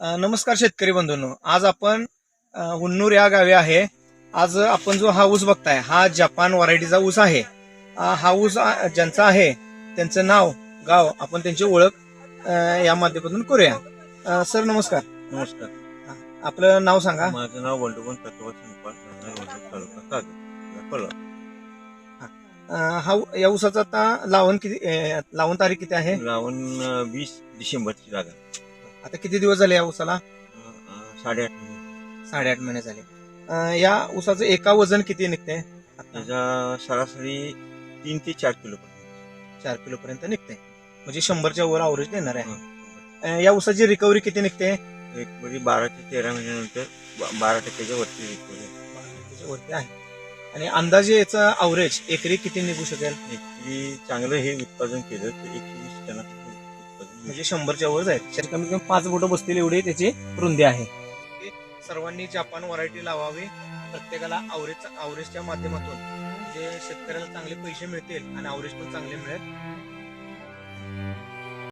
नमस्कार शेतकरी बंधूंनो. आज आपण हुन्नूर या गावी आहे. आज आपण जो हा ऊस बघताय हा जपान व्हरायटीचा ऊस आहे. हा ऊस ज्यांचा आहे त्यांचं नाव गाव आपण त्यांची ओळख या माध्यमातून करूया. सर नमस्कार. नमस्कार. आपलं नाव सांगा. माझं नाव. अ, हा या ऊसाचा आता लावण किती लावण तारीख किती आहे? लावून अं, वीस डिसेंबरची जागा. आता किती दिवस झाले या ऊसाला? साडेआठ महिने. साडेआठ महिने झाले. अ, या ऊसाचं एका वजन किती निघते? त्याचा सरासरी तीन ते चार किलो पर्यंत. चार किलो पर्यंत निघते. म्हणजे शंभरच्या वर अवरेज देणार आहे. अ, या ऊसाची रिकव्हरी किती निघते? एक म्हणजे बारा ते तेरा महिन्यानंतर बा- बारा टक्क्याच्या वरती. त्याच्या वरती आहे. आणि अंदाजे याचा अवरेज एकरी किती निघू शकेल? एकरी चांगलं हे उत्पादन केलं तर एकशे वीस टनाचं म्हणजे शंभरच्या वर आहेत त्याचे कमीत कमी पाच बोटं बसतील एवढे त्याची रुंदी आहे. सर्वांनी जापान व्हरायटी लावावी प्रत्येकाला आवरेज आवरेजच्या माध्यमातून. जे शेतकऱ्याला चांगले पैसे मिळतील आणि आवरेज पण चांगले मिळेल